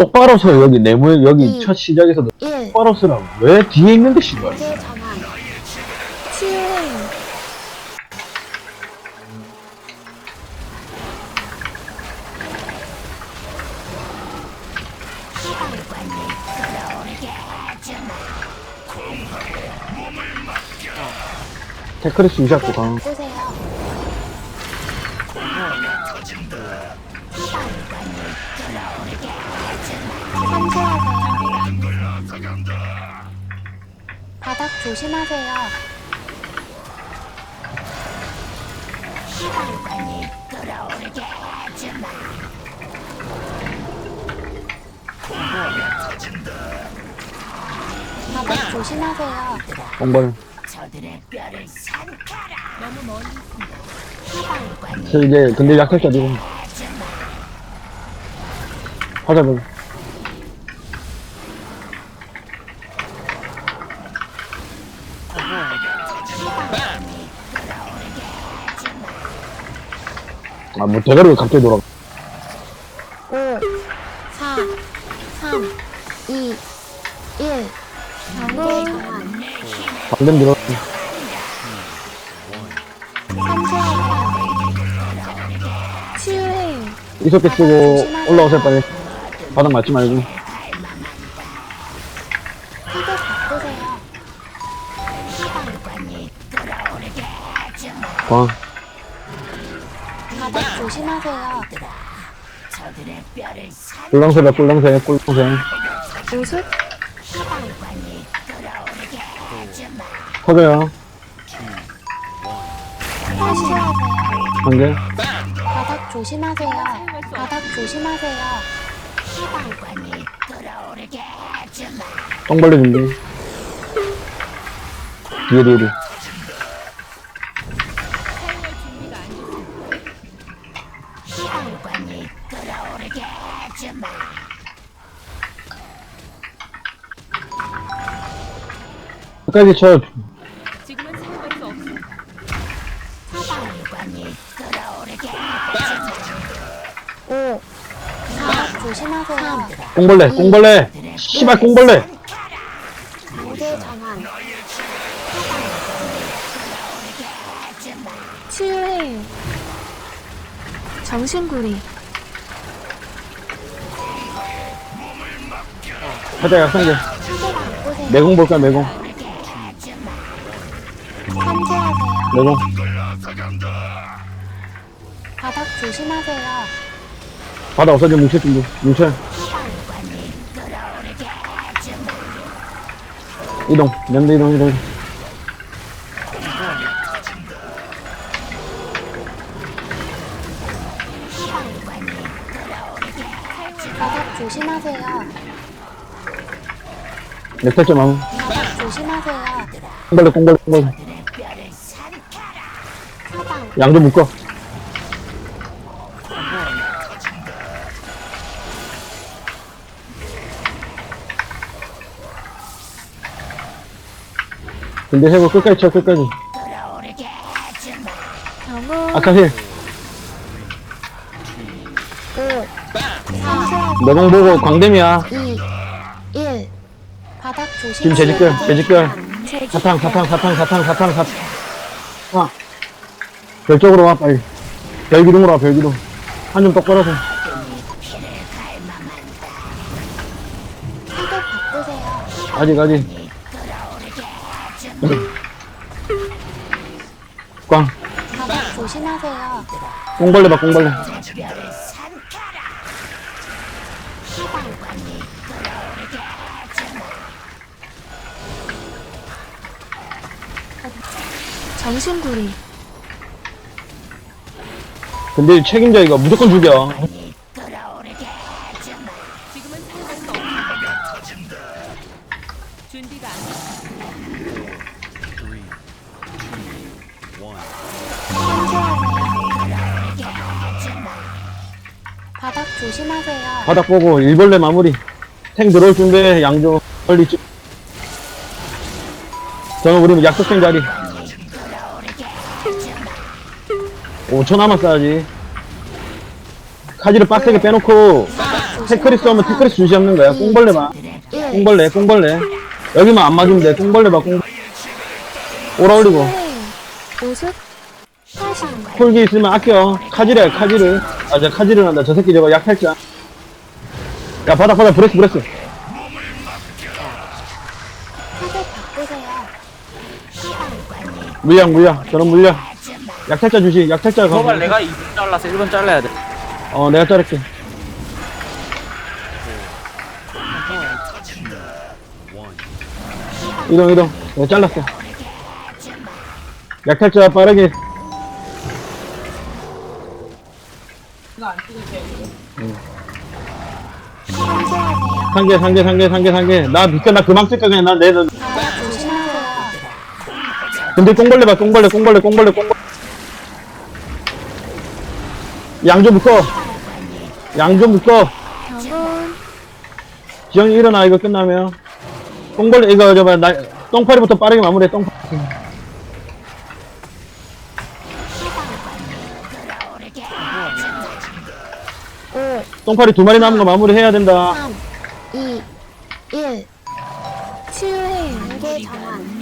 똑바로 서 여기 네모 여기 이. 첫 시작에서도 1. 똑바로 서라고 왜 뒤에 있는데 씨발 무대 전환. 치유행. 테크리스 유지하고 강 보세요. 삼수하세요. 바닥 조심하세요. 바닥 조심하세요. 뽕벌 저들의 뼈를 산카라. 저 이제 근데 약탈자 지금 하자면 아 뭐 대가리가 갑자기 돌아 5, 4, 3, 2, 1. 경고. 방금 들어. 치유행. 이석기 쓰고 올라오세요 빨리 바닥 맞지 말고. 광 바닥 조심하세요. 뼈를 산 꿀렁새다 꿀렁새 꿀렁새 우습. 터져요 삼수하세요. 한개 바닥 조심하세요. 바닥 조심하세요. 똥벌레 준비 뒤에 뒤에 끝까지 쳐 지금은 사용할 수 없어. 관이 끓어오르게 5, 4, 조심하세요. 꽁벌레 꽁벌레 씨발 꽁벌레 무대 전환. 치유행. 정신구리. 크게 바꾸세요. 매공 볼까 매공 매공 바닥 조심하세요. 바다 없어져 뭉칠 준비 뭉쳐 이동 연대 이동 이동 바닥 조심하세요. 넥탈점 마무 바닥 조심하세요. 꽁벌레 꽁벌레 사방. 양좀 묶어 근데 해고 끝까지 쳐 끝까지 힐 5, 4, 매공 보고 광댐이야 2, 1. 바닥 조심하세요. 지금 재직결 재직결. 사탕 사탕 사탕 사탕 사탕 사탕 와 별 쪽으로 와 빨리 별 기둥으로 와 별 기둥 한좀 똑바로 서 크게 바꾸세요. 아직 아직 꽝 조심하세요. 꽁벌레 봐 꽁벌레 정신구리. 근데 책임자 이거 무조건 죽여 지금은 사용할 수 없어. 준비가 안 돼. 바닥 조심하세요. 바닥 보고 일벌레 마무리 탱 들어올 준비해 양조 빨리 찍 저는 우리 약속된 자리 5초 남았어야지 카지를 빡세게 빼놓고 테크리스 오면 테크리스 주시 없는 거야. 꽁벌레 봐. 1. 꽁벌레, 꽁벌레. 여기만 안 맞으면 돼. 꽁벌레 봐, 꽁벌레. 오라 올리고. 풀기 있으면 아껴. 카지래, 카지를. 아, 저 카지를 한다. 저 새끼 저거 약탈자. 야, 바닥, 바닥, 브레스, 브레스. 물량, 물량. 저런 물량. 약탈자 주시, 약탈자 가. 저걸 내가 2분 잘라서 1분 잘라야 돼. 어, 내가 자를게. 이동, 이동. 내가 잘랐어. 약탈자 빠르게. 상주하세요. 상계, 상계, 상계, 상계, 상계. 나 밑에 나 그만 쓸까 그냥 나 내, 조심하세요. 근데 꽁벌레 봐, 꽁벌레, 꽁벌레, 꽁벌레, 꽁벌레. 양 좀 묶어. 양 좀 묶어. 지영이 일어나, 이거 끝나면. 꽁벌레, 이거, 저, 봐, 나, 똥파리부터 빠르게 마무리해. 오. 똥파리 두 마리 남은 거 마무리해야 된다. 3, 2, 1. 치유의 연계 전환.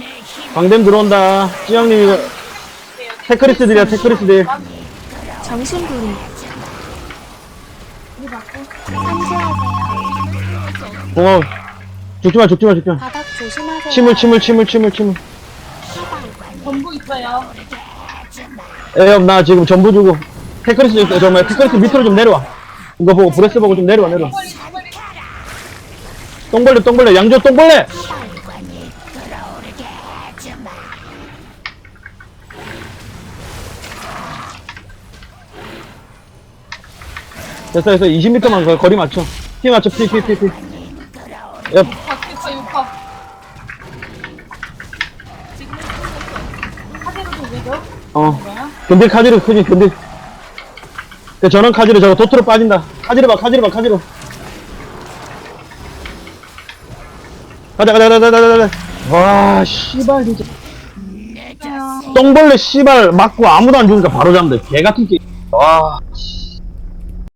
광댐 들어온다. 지영님, 이거. 테크리스들이야, 테크리스들. 정신구리. 상주하세요. 고마워. 죽지 마, 죽지 마, 죽지 마. 바닥 조심하세요. 침을, 침을, 침을, 침을, 침을. 전부 있어요. 에엄, 나 지금 전부 주고. 테크리스, 정말, 테크리스 밑으로 좀 내려와. 이거 보고, 브레스 보고 좀 내려와, 내려와. 똥벌레, 똥벌레, 양조 똥벌레! 됐어, 됐어. 20m만 거, 거리 맞춰. 피 맞춰, 피, 피, 피, 피. 야, 박스파 6파. 카드로도 왜죠? 어. 근데 카지로 크지, 근데. 그 전원 카지로 저거 도트로 빠진다. 카지로 봐, 카지로 봐, 카지로. 가자, 가자, 가자, 가자, 가자. 와, 씨발, 진짜. 똥벌레 씨발 맞고 아무도 안 죽으니까 바로 잡는다. 개 같은 게. 와, 씨.